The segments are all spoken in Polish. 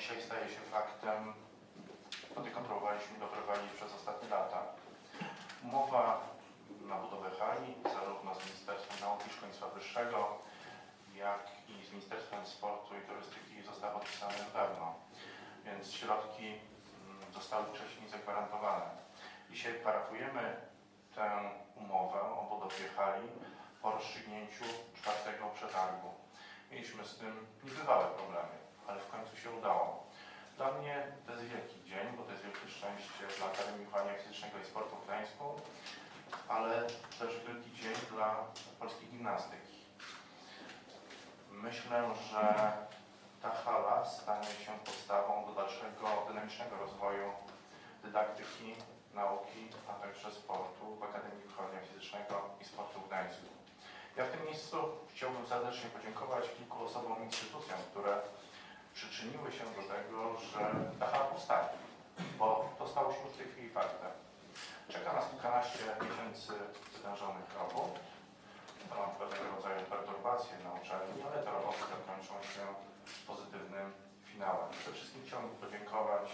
dzisiaj staje się faktem, kontrolowaliśmy i doprowadziliśmy przez ostatnie lata. Umowa na budowę hali zarówno z Ministerstwem Nauki i Szkolnictwa Wyższego, jak i z Ministerstwem Sportu i Turystyki została podpisana już dawno, więc środki mm, zostały wcześniej zagwarantowane. Dzisiaj parafujemy tę umowę o budowie hali po rozstrzygnięciu czwartego przetargu. Mieliśmy z tym niebywałe problemy, ale w końcu się udało. Dla mnie to jest wielki dzień, bo to jest wielkie szczęście dla Akademii Wychowania Fizycznego i Sportu w Gdańsku, ale też wielki dzień dla polskiej gimnastyki. Myślę, że ta hala stanie się podstawą do dalszego dynamicznego rozwoju dydaktyki, nauki, a także sportu w Akademii Wychowania Fizycznego i Sportu w Gdańsku. Ja w tym miejscu serdecznie podziękować kilku osobom i instytucjom, które przyczyniły się do tego, że hala powstanie, bo to stało się w tej chwili faktem. Czeka nas kilkanaście miesięcy wytężonych robót. To pewnego rodzaju perturbacje na uczelni, ale te roboty zakończą się pozytywnym finałem. Przede wszystkim chciałbym podziękować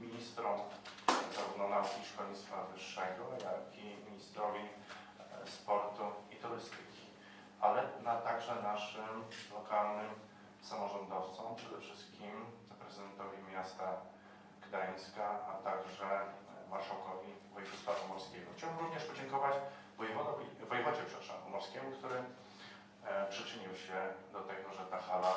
ministrom zarówno nauki i szkolnictwa wyższego, jak i ministrowi e, sportu i turystyki, ale na, także naszym lokalnym samorządowcom, przede wszystkim prezydentowi miasta Gdańska, a także marszałkowi województwa pomorskiego. Chciałbym również podziękować wojewodowi, wojewodzie pomorskiemu, który e, przyczynił się do tego, że ta hala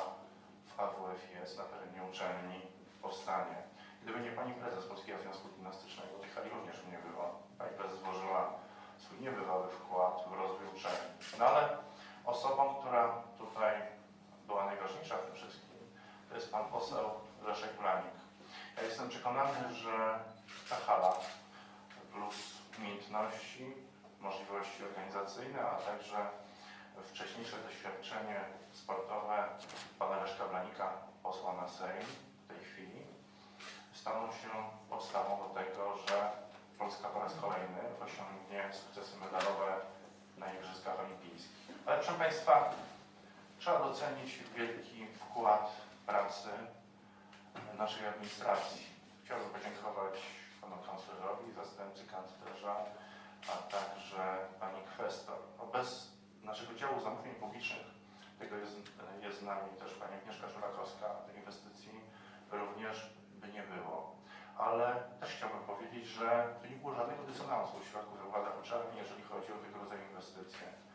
w AWF jest na terenie uczelni powstanie. Gdyby nie pani prezes Polskiego Związku Gimnastycznego, tej hali również nie było. Pani prezes włożyła swój niebywały wkład w rozwój uczelni. No ale osobą, która tutaj była najważniejsza w tym wszystkim, to jest pan poseł Leszek Blanik. Ja jestem przekonany, że ta hala plus umiejętności, możliwości organizacyjne, a także wcześniejsze doświadczenie sportowe pana Leszka Blanika, posła na Sejm w tej chwili, staną się podstawą do tego, że Polska po raz kolejny osiągnie sukcesy medalowe na Igrzyskach Olimpijskich. Ale proszę Państwa, trzeba docenić wielki wkład pracy naszej administracji. Chciałbym podziękować panu kanclerowi, zastępcy kanclerza, a także pani kwestor. No bez naszego działu zamówień publicznych, tego jest, jest z nami też pani Agnieszka Żurakowska, tej inwestycji również by nie było. Ale też chciałbym powiedzieć, że tu nie było żadnego dysonansu w środku wykładach uczelni, jeżeli chodzi o tego rodzaju inwestycje.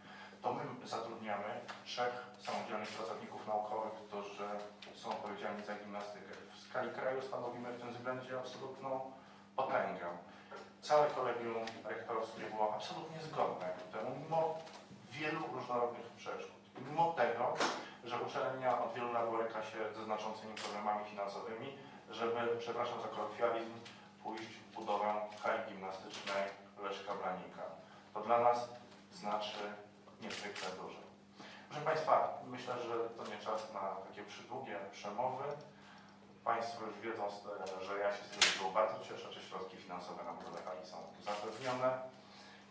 To my zatrudniamy trzech samodzielnych pracowników naukowych, którzy są odpowiedzialni za gimnastykę. W skali kraju stanowimy w tym względzie absolutną potęgę. Całe kolegium rektorskie było absolutnie zgodne ku temu, mimo wielu różnorodnych przeszkód. Mimo tego, że uczelnia od wielu lat boryka się ze znaczącymi problemami finansowymi, żeby, przepraszam za kolokwializm, pójść w budowę hali gimnastycznej Leszka Blanika. To dla nas znaczy niezwykle dużo. Proszę Państwa, myślę, że to nie czas na takie przydługie przemowy. Państwo już wiedzą, że ja się z tego tytułu bardzo cieszę, że środki finansowe na budowę hali są zapewnione.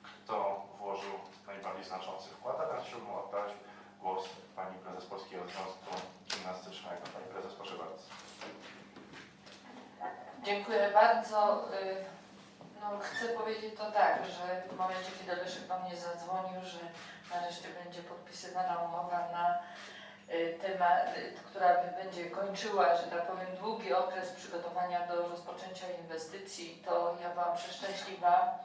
Kto włożył najbardziej znaczący wkład, a teraz chciałbym oddać głos Pani Prezes Polskiego Związku Gimnastycznego. Pani Prezes, proszę bardzo. Dziękuję bardzo. No, chcę powiedzieć to tak, że w momencie, kiedy Leszek do mnie zadzwonił, że nareszcie będzie podpisywana umowa na y, temat, y, która będzie kończyła, że tak powiem, długi okres przygotowania do rozpoczęcia inwestycji, to ja byłam przeszczęśliwa,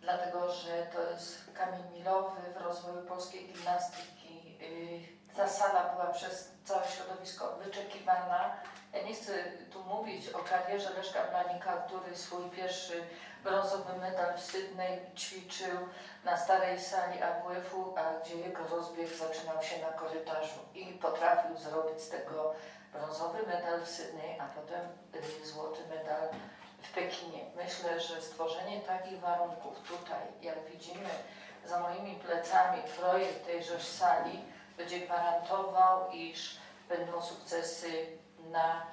dlatego że to jest kamień milowy w rozwoju polskiej gimnastyki. Y, Ta sala była przez całe środowisko wyczekiwana. Ja nie chcę tu mówić o karierze Leszka Blanika, który swój pierwszy brązowy medal w Sydney ćwiczył na starej sali AWF-u, a gdzie jego rozbieg zaczynał się na korytarzu i potrafił zrobić z tego brązowy medal w Sydney, a potem y, złoty medal w Pekinie. Myślę, że stworzenie takich warunków tutaj, jak widzimy za moimi plecami, projekt tejże sali będzie gwarantował, iż będą sukcesy na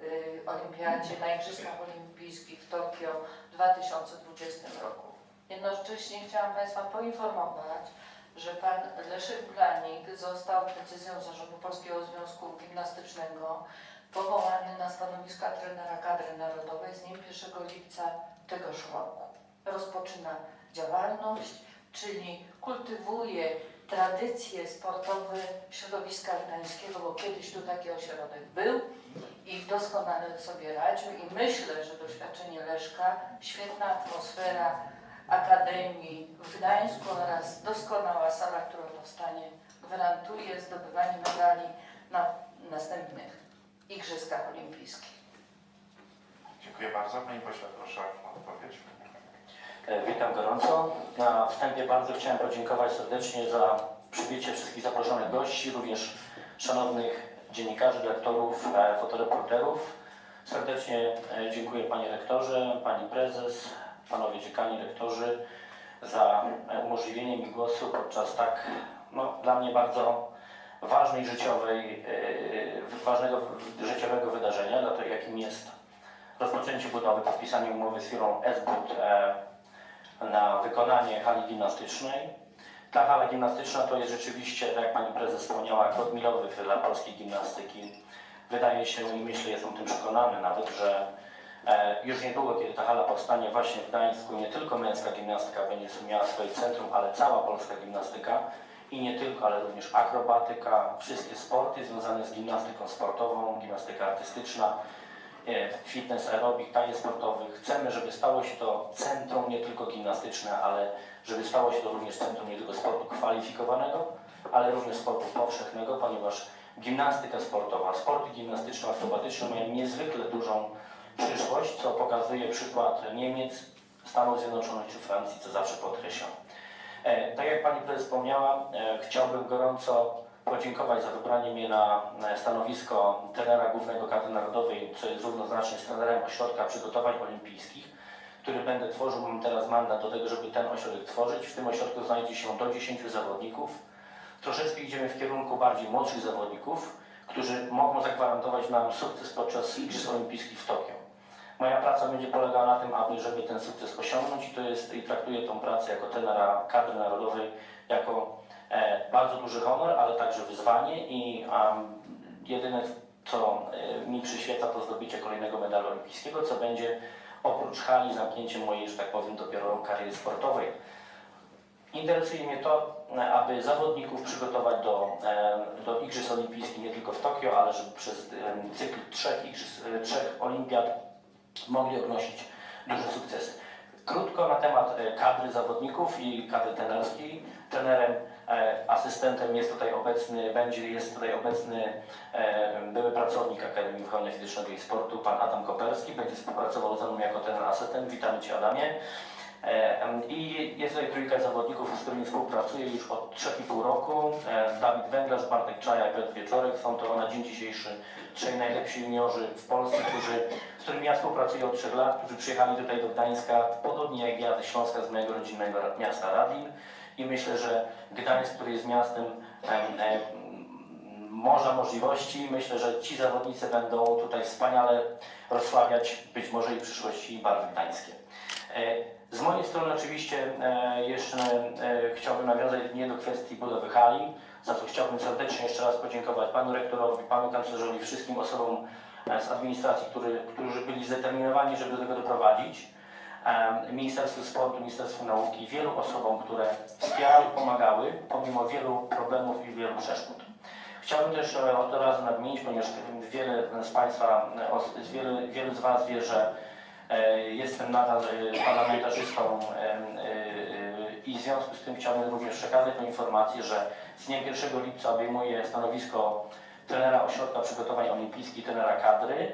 y, olimpiadzie, na Igrzyskach Olimpijskich w Tokio w 2020 roku. Jednocześnie chciałam Państwa poinformować, że Pan Leszek Blanik został decyzją Zarządu Polskiego Związku Gimnastycznego powołany na stanowisko trenera kadry narodowej z dniem 1 lipca tegoż roku. Rozpoczyna działalność, czyli kultywuje tradycje sportowe środowiska gdańskiego, bo kiedyś tu taki ośrodek był i doskonale sobie radził i myślę, że doświadczenie Leszka, świetna atmosfera Akademii w Gdańsku oraz doskonała sala, którą powstanie gwarantuje zdobywanie medali na następnych Igrzyskach Olimpijskich. Dziękuję bardzo. Panie pośle, proszę o odpowiedź. E, Witam gorąco. Na wstępie bardzo chciałem podziękować serdecznie za przybycie wszystkich zaproszonych gości, również szanownych dziennikarzy, lektorów, e, fotoreporterów. Serdecznie e, dziękuję Panie Rektorze, Pani Prezes, Panowie Dziekani, Rektorzy za umożliwienie mi głosu podczas tak no, dla mnie bardzo ważnej życiowej, ważnego życiowego wydarzenia, dlatego jakim jest rozpoczęcie budowy, podpisanie umowy z firmą e, na wykonanie hali gimnastycznej. Ta hala gimnastyczna to jest rzeczywiście, tak jak Pani Prezes wspomniała, kod milowy dla polskiej gimnastyki. Wydaje się i myślę, jestem tym przekonany nawet, że e, już niedługo, kiedy ta hala powstanie właśnie w Gdańsku, nie tylko męska gimnastyka będzie miała swoje centrum, ale cała polska gimnastyka i nie tylko, ale również akrobatyka, wszystkie sporty związane z gimnastyką sportową, gimnastyka artystyczna, fitness, aerobik, tanie sportowy. Chcemy, żeby stało się to centrum nie tylko gimnastyczne, ale żeby stało się to również centrum nie tylko sportu kwalifikowanego, ale również sportu powszechnego, ponieważ gimnastyka sportowa, sporty gimnastyczno-akrobatyczne mają niezwykle dużą przyszłość, co pokazuje przykład Niemiec, Stanów Zjednoczonych czy Francji, co zawsze podkreślam. E, tak jak Pani Prezes wspomniała, e, chciałbym gorąco podziękować za wybranie mnie na stanowisko trenera głównego kadry narodowej, co jest równoznaczne z trenerem ośrodka przygotowań olimpijskich, który będę tworzył. Mam teraz mandat do tego, żeby ten ośrodek tworzyć. W tym ośrodku znajdzie się do 10 zawodników. Troszeczkę idziemy w kierunku bardziej młodszych zawodników, którzy mogą zagwarantować nam sukces podczas Igrzysk Olimpijskich w Tokio. Moja praca będzie polegała na tym, aby żeby ten sukces osiągnąć i to jest i traktuję tą pracę jako trenera kadry narodowej jako bardzo duży honor, ale także wyzwanie i um, jedyne co e, mi przyświeca to zdobycie kolejnego medalu olimpijskiego, co będzie oprócz hali zamknięciem mojej, że tak powiem, dopiero kariery sportowej. Interesuje mnie to, e, aby zawodników przygotować do, e, do Igrzysk Olimpijskich nie tylko w Tokio, ale żeby przez e, cykl trzech, igrzysk, e, trzech olimpiad mogli odnosić duże sukcesy. Krótko na temat e, kadry zawodników i kadry trenerskiej. Trenerem, e, asystentem jest tutaj obecny, będzie, jest tutaj obecny e, były pracownik Akademii Wychowania Fizycznego i Sportu, pan Adam Koperski, będzie współpracował ze mną jako trener asystent. Witamy Cię Adamie. E, I jest tutaj trójka zawodników, z którymi współpracuję już od 3,5 roku. E, Dawid Węglarz, Bartek Czaja i Piotr Wieczorek. Są to na dzień dzisiejszy trzej najlepsi juniorzy w Polsce, którzy, z którymi ja współpracuję od 3 lat, którzy przyjechali tutaj do Gdańska, podobnie jak ja ze Śląska, z mojego rodzinnego miasta Radlin. I myślę, że Gdańsk, który jest miastem em, em, morza możliwości, myślę, że ci zawodnicy będą tutaj wspaniale rozsławiać być może i w przyszłości barwy gdańskie. E, Z mojej strony oczywiście e, jeszcze e, chciałbym nawiązać nie do kwestii budowy hali, za co chciałbym serdecznie jeszcze raz podziękować panu rektorowi, panu kanclerzowi, wszystkim osobom z administracji, którzy byli zdeterminowani, żeby do tego doprowadzić. Ministerstwu Sportu, Ministerstwu Nauki, wielu osobom, które wspierały, pomagały, pomimo wielu problemów i wielu przeszkód. Chciałbym też e, od razu nadmienić, ponieważ wiele z Państwa, e, wielu z Was wie, że e, jestem nadal parlamentarzystą i w związku z tym chciałbym również przekazać tę informację, że z dniem 1 lipca obejmuję stanowisko trenera Ośrodka Przygotowań Olimpijskich, trenera kadry.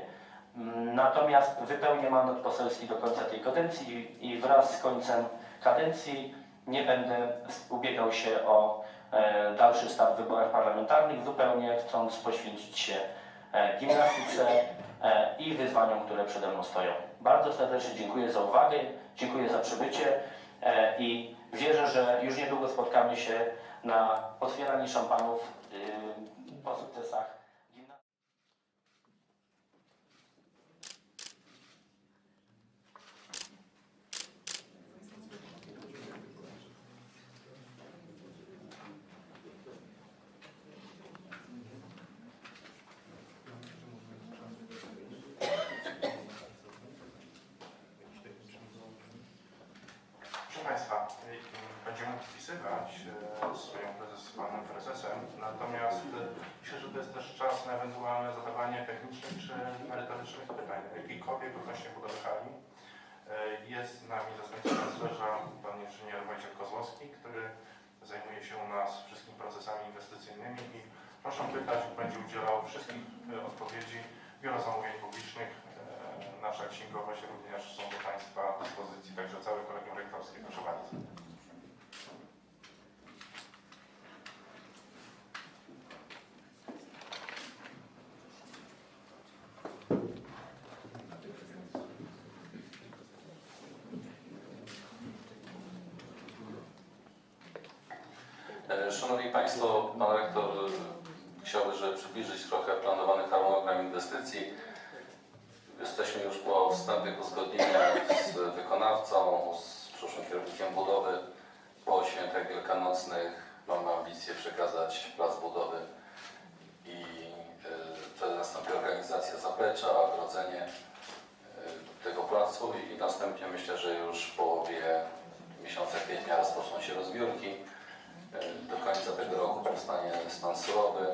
Natomiast wypełnię mandat poselski do końca tej kadencji i wraz z końcem kadencji nie będę ubiegał się o e, dalszy start w wyborach parlamentarnych, zupełnie chcąc poświęcić się e, gimnastyce e, i wyzwaniom, które przede mną stoją. Bardzo serdecznie dziękuję za uwagę, dziękuję za przybycie i wierzę, że już niedługo spotkamy się na otwieraniu szampanów Natomiast y, myślę, że to jest też czas na ewentualne zadawanie technicznych czy merytorycznych pytań, jakichkolwiek odnośnie budowy hali. Y, jest z nami zastępca kanclerza, pan inżynier Wojciech Kozłowski, który zajmuje się u nas wszystkimi procesami inwestycyjnymi i proszę pytać, będzie udzielał wszystkich y, odpowiedzi Biuro Zamówień Publicznych. Nasza księgowość również są do Państwa dyspozycji, także całe kolegium rektorskie. Proszę bardzo. Szanowni Państwo, Pan Rektor e, chciałby, żeby przybliżyć trochę planowany harmonogram inwestycji. Jesteśmy już po wstępnych uzgodnieniach z wykonawcą, z przyszłym kierownikiem budowy. Po świętach wielkanocnych mamy ambicje przekazać plac budowy i e, wtedy nastąpi organizacja zaplecza, ogrodzenie e, tego placu i następnie myślę, że już w połowie miesiąca kwietnia rozpoczną się rozbiórki. Do końca tego roku powstanie stan surowy.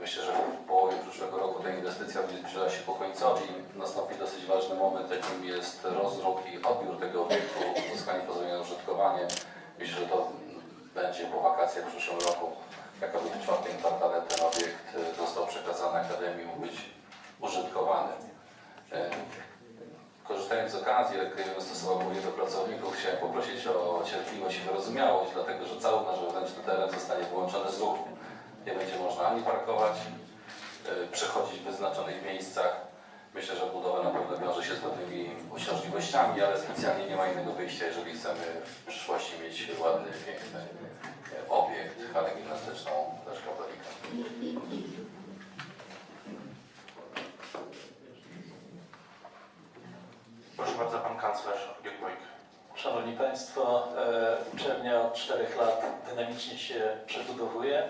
Myślę, że w połowie przyszłego roku ta inwestycja zbliża się ku końcowi. Nastąpi dosyć ważny moment, jakim jest rozruch i odbiór tego obiektu, uzyskanie pozwolenia na użytkowanie. Myślę, że to będzie po wakacjach w przyszłym roku. Jakoby w czwartym kwartale ten obiekt został przekazany Akademii, mógł być użytkowany. Korzystając z okazji, jak stosował mówię do pracowników, chciałem poprosić o cierpliwość i wyrozumiałość, dlatego że cały nasz wewnętrzny teren zostanie wyłączony z ruchu. Nie będzie można ani parkować, y, przechodzić w wyznaczonych miejscach. Myślę, że budowa na pewno wiąże się z pewnymi uciążliwościami, ale specjalnie nie ma innego wyjścia, jeżeli chcemy w przyszłości mieć ładny, piękny obiekt, halę gimnastyczną też katolika. Proszę bardzo, pan kanclerz. Szanowni Państwo, e, uczelnia od czterech lat dynamicznie się przebudowuje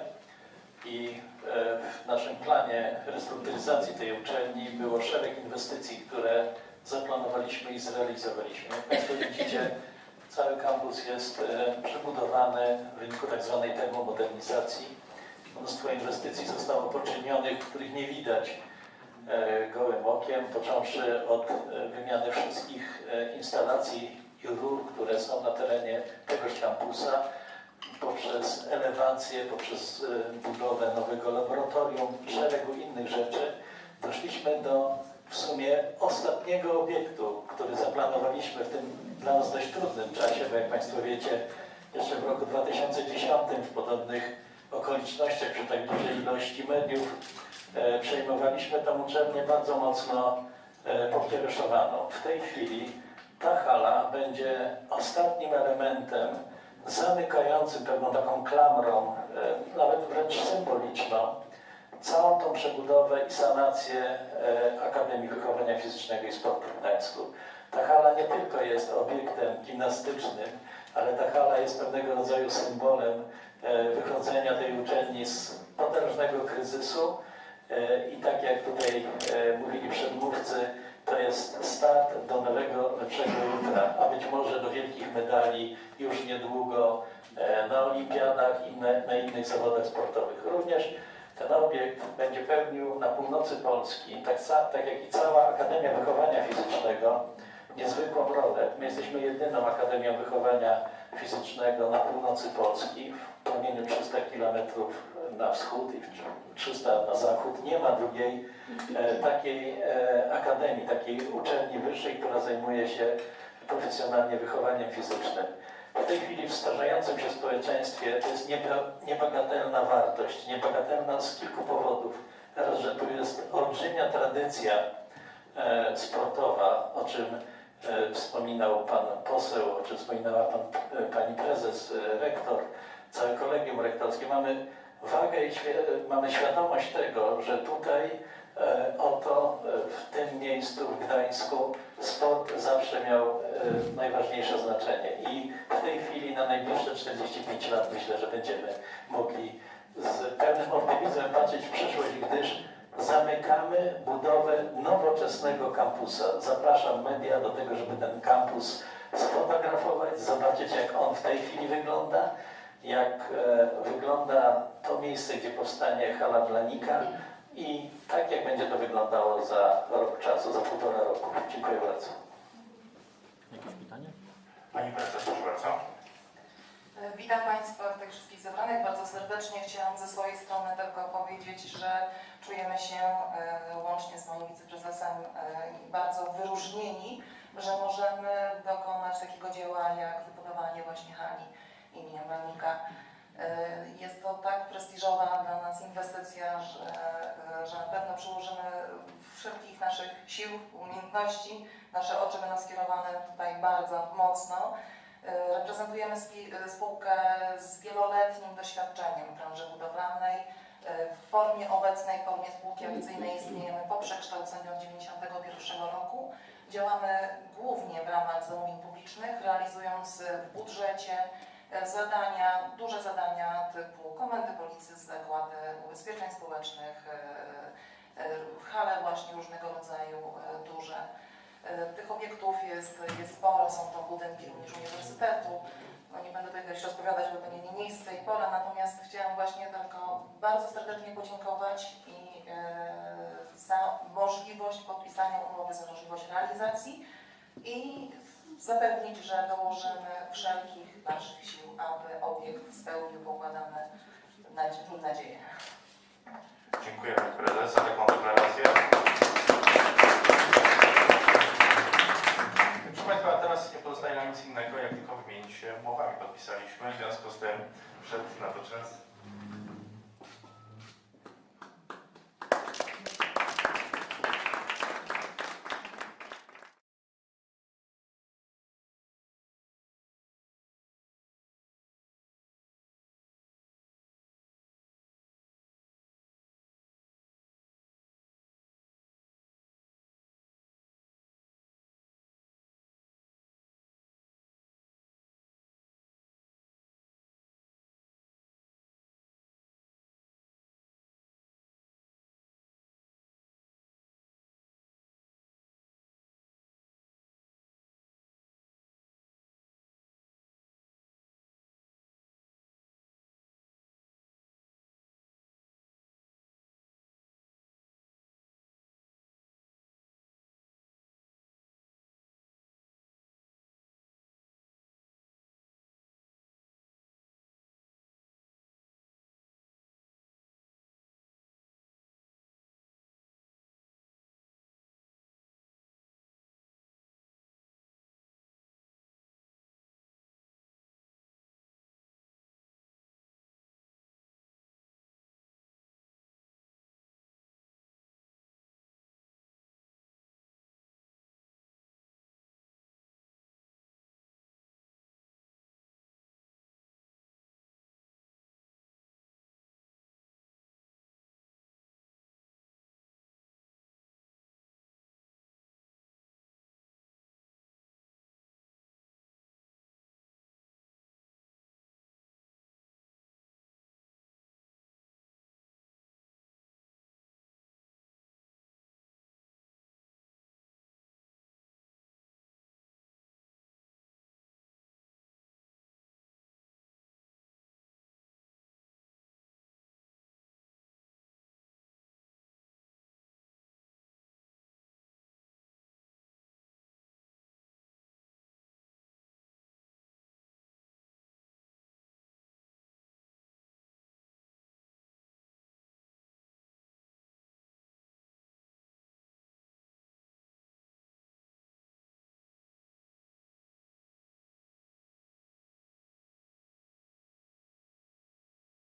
i e, w naszym planie restrukturyzacji tej uczelni było szereg inwestycji, które zaplanowaliśmy i zrealizowaliśmy. Jak Państwo widzicie, cały kampus jest e, przebudowany w wyniku tak zwanej termomodernizacji. Mnóstwo inwestycji zostało poczynionych, których nie widać gołym okiem, począwszy od e, wymiany wszystkich e, instalacji i rur, które są na terenie tegoż kampusa, poprzez elewację, poprzez e, budowę nowego laboratorium, szeregu innych rzeczy, doszliśmy do w sumie ostatniego obiektu, który zaplanowaliśmy w tym dla nas dość trudnym czasie, bo jak Państwo wiecie, jeszcze w roku 2010 w podobnych okolicznościach, przy tak dużej ilości mediów, e, przejmowaliśmy tą uczelnię bardzo mocno e, pokiereszowaną. W tej chwili ta hala będzie ostatnim elementem zamykającym pewną taką klamrą, e, nawet wręcz symboliczną, całą tą przebudowę i sanację e, Akademii Wychowania Fizycznego i Sportu w Gdańsku. Ta hala nie tylko jest obiektem gimnastycznym, ale ta hala jest pewnego rodzaju symbolem e, wychodzenia tej uczelni z potężnego kryzysu e, i tak jak tutaj e, mówili przedmówcy, to jest start do nowego, lepszego jutra, a być może do wielkich medali już niedługo e, na olimpiadach i na, na innych zawodach sportowych. Również ten obiekt będzie pełnił na północy Polski, tak, tak jak i cała Akademia Wychowania Fizycznego, niezwykłą rolę. My jesteśmy jedyną Akademią Wychowania Fizycznego na północy Polski, w promieniu 300 km na wschód i 300 na zachód. Nie ma drugiej e, takiej e, akademii, takiej uczelni wyższej, która zajmuje się profesjonalnie wychowaniem fizycznym. W tej chwili w starzejącym się społeczeństwie to jest nieba- niebagatelna wartość, niebagatelna z kilku powodów. Raz, że tu jest olbrzymia tradycja e, sportowa, o czym wspominał Pan poseł, o czym wspominała pan, Pani Prezes, rektor, całe kolegium rektorskie. Mamy wagę i mamy świadomość tego, że tutaj e, oto e, w tym miejscu w Gdańsku sport zawsze miał e, najważniejsze znaczenie. I w tej chwili na najbliższe 45 lat myślę, że będziemy mogli z pełnym optymizmem patrzeć w przyszłość, gdyż zamykamy budowę nowoczesnego kampusa. Zapraszam media do tego, żeby ten kampus sfotografować, zobaczyć jak on w tej chwili wygląda, jak e, wygląda to miejsce, gdzie powstanie hala Blanika, i tak jak będzie to wyglądało za rok czasu, za półtora roku. Dziękuję bardzo. Jakieś pytanie? Pani Prezes, proszę bardzo. E, Witam Państwa, tych wszystkich zebranych bardzo serdecznie. Chciałam ze swojej strony tylko powiedzieć, że czujemy się e, łącznie z moim wiceprezesem bardzo wyróżnieni, że możemy dokonać takiego dzieła jak wybudowanie właśnie hali imienia Melnika. E, Jest to tak prestiżowa dla nas inwestycja, że, e, że na pewno przyłożymy wszelkich naszych sił, umiejętności. Nasze oczy będą skierowane tutaj bardzo mocno. E, Reprezentujemy spółkę z wieloletnim doświadczeniem branży budowlanej. W formie obecnej, w formie spółki akcyjnej istniejemy po przekształceniu od 1991 roku. Działamy głównie w ramach zamówień publicznych, realizując w budżecie zadania, duże zadania typu komendy policji, zakłady ubezpieczeń społecznych, e, e, hale właśnie różnego rodzaju e, duże. E, Tych obiektów jest, jest sporo, są to budynki również uniwersytetu. No nie będę tutaj się rozpowiadać, bo to nie, miejsce i pora, natomiast chciałam właśnie tylko bardzo serdecznie podziękować i e, za możliwość podpisania umowy, za możliwość realizacji i zapewnić, że dołożymy wszelkich naszych sił, aby obiekt spełnił pokładane nadzie- nadzieje. Dziękuję Pani Prezes za taką deklarację. Proszę Państwa, teraz nie pozostaje nam nic innego, jak tylko wymienić się umowami. Podpisaliśmy, w związku z tym przed na to czas.